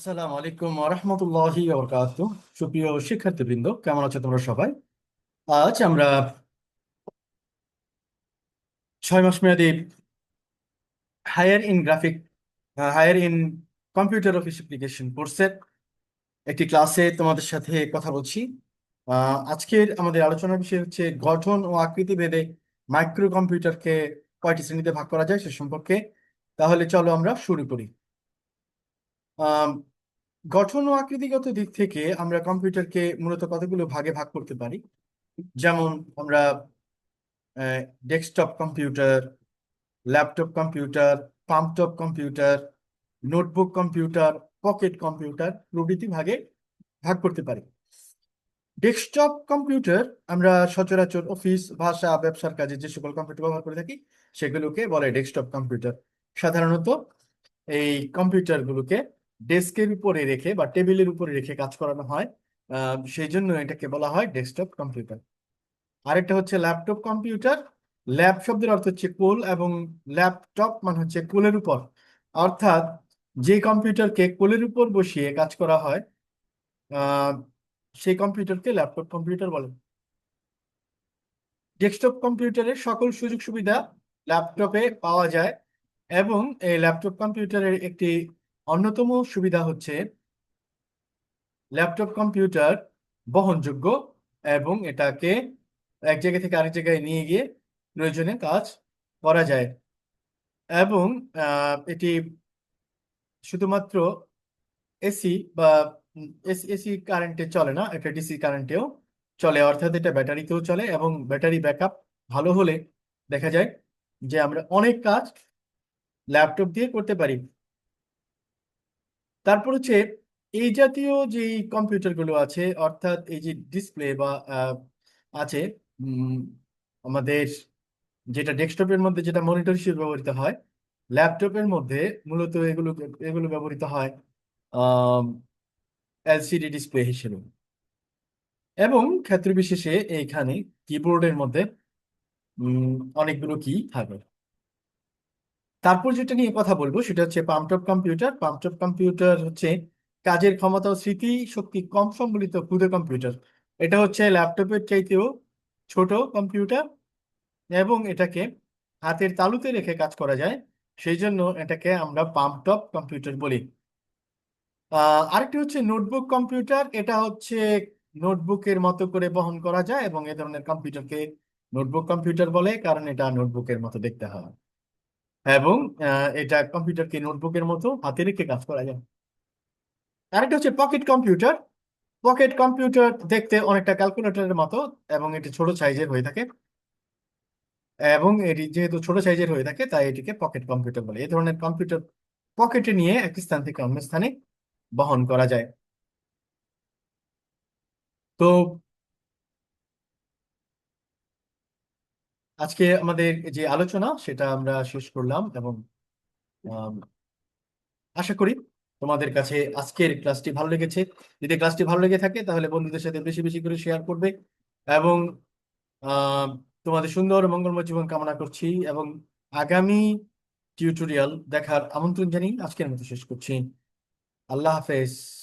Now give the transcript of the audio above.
আসসালামু আলাইকুম রহমতুল্লাহি বরকাত সুপ্রিয় শিক্ষার্থীবৃন্দ কেমন আছো তোমরা সবাই? আজ আমরা ছয় মাস মেয়াদী higher in graphic higher in computer office application কোর্সের একটি ক্লাসে তোমাদের সাথে কথা বলছি। আজকের আমাদের আলোচনার বিষয় হচ্ছে গঠন ও আকৃতি ভেদে মাইক্রো কম্পিউটারকে কয়টি শ্রেণীতে ভাগ করা যায় সে সম্পর্কে। তাহলে চলো আমরা শুরু করি। আম, গঠন ও আকৃতিগত দিক থেকে আমরা কম্পিউটারকে মূলত কতগুলো ভাগে ভাগ করতে পারি? যেমন আমরা desktop computer, laptop computer, palmtop computer, notebook computer, pocket computer প্রভৃতি ভাগে ভাগ করতে পারি। ডেস্কটপ কম্পিউটার আমরা সচরাচর অফিস, ভাষা, ব্যবসার কাজে যে সকল কম্পিউটার ব্যবহার করে থাকি, সেগুলোকে বলে ডেস্কটপ কম্পিউটার। সাধারণত এই কম্পিউটারগুলোকে ডেস্কের উপরে রেখে বা টেবিলের উপরে রেখে কাজ করানো হয়। সেই জন্য এটাকে বলা হয় ডেস্কটপ কম্পিউটার। আরেকটা হচ্ছে ল্যাপটপ কম্পিউটার। ল্যাব শব্দের অর্থ হচ্ছে কোল এবং ল্যাপটপ মানে হচ্ছে কোলের উপর। অর্থাৎ যে কম্পিউটারকে কোলের উপর বসিয়ে কাজ করা হয় সেই কম্পিউটারকে ল্যাপটপ কম্পিউটার বলে। ডেস্কটপ কম্পিউটারের সকল সুযোগ সুবিধা ল্যাপটপে পাওয়া যায় এবং এই ল্যাপটপ কম্পিউটারের একটি অন্যতম সুবিধা হচ্ছে ল্যাপটপ কম্পিউটার বহনযোগ্য এবং এটাকে এক জায়গা থেকে আরেক জায়গায় নিয়ে গিয়ে প্রয়োজনে কাজ করা যায়। এবং এটি শুধুমাত্র এসি বা এসি কারেন্টে চলে না এটা ডিসি কারেন্টেও চলে, অর্থাৎ এটা ব্যাটারিতেও চলে এবং ব্যাটারি ব্যাকআপ ভালো হলে দেখা যায় যে আমরা অনেক কাজ ল্যাপটপ দিয়ে করতে পারি। তারপর হচ্ছে এই জাতীয় যে কম্পিউটারগুলো আছে, অর্থাৎ এই যে ডিসপ্লে বা আছে আমাদের যেটা ডেস্কটপের মধ্যে যেটা মনিটর হিসেবে ব্যবহৃত হয় ল্যাপটপের মধ্যে মূলত এগুলো এগুলো ব্যবহৃত হয় এলসিডি ডিসপ্লে হিসেবে। এবং ক্ষেত্র বিশেষে এইখানে কিবোর্ডের মধ্যে অনেকগুলো কি থাকে তারপর যেটা নিয়ে কথা বলব সেটা হচ্ছে পাম্পটপ কম্পিউটার পাম্পটপ কম্পিউটার হচ্ছে কাজের ক্ষমতা ও স্মৃতি শক্তি কম সম্বলিত ক্ষুদে কম্পিউটার এটা হচ্ছে ল্যাপটপের চাইতেও ছোট কম্পিউটার এবং এটাকে হাতের তালুতে রেখে কাজ করা যায়। সেই জন্য এটাকে আমরা পাম্পটপ কম্পিউটার বলি। আরেকটি হচ্ছে নোটবুক কম্পিউটার এটা হচ্ছে নোটবুকের মতো করে বহন করা যায় এবং এ ধরনের কম্পিউটারকে নোটবুক কম্পিউটার বলে, কারণ এটা নোটবুকের মতো দেখতে হয়। এবং এটা কম্পিউটারকে নোটবুকের মতো হাতে রেখে কাজ করা যায়। আরেকটা হচ্ছে পকেট কম্পিউটার পকেট কম্পিউটার দেখতে অনেকটা ক্যালকুলেটরের মতো এবং এটি ছোট সাইজের হয়ে থাকে। এবং এটি যেহেতু ছোট সাইজের হয়ে থাকে, তাই এটিকে পকেট কম্পিউটার বলে। এই ধরনের কম্পিউটার পকেটে নিয়ে এক স্থান থেকে অন্য স্থানে বহন করা যায়। তো আজকে আমাদের যে আলোচনা, সেটা আমরা শেষ করলাম এবং আশা করি তোমাদের কাছে আজকের ক্লাসটি ভালো লেগেছে। যদি ক্লাসটি ভালো লেগে থাকে, তাহলে বন্ধুদের সাথে বেশি বেশি করে শেয়ার করবে এবং তোমাদের সুন্দর মঙ্গলময় জীবন কামনা করছি এবং আগামী টিউটোরিয়াল দেখার আমন্ত্রণ জানিয়ে আজকের মতো শেষ করছি। আল্লাহ হাফেজ।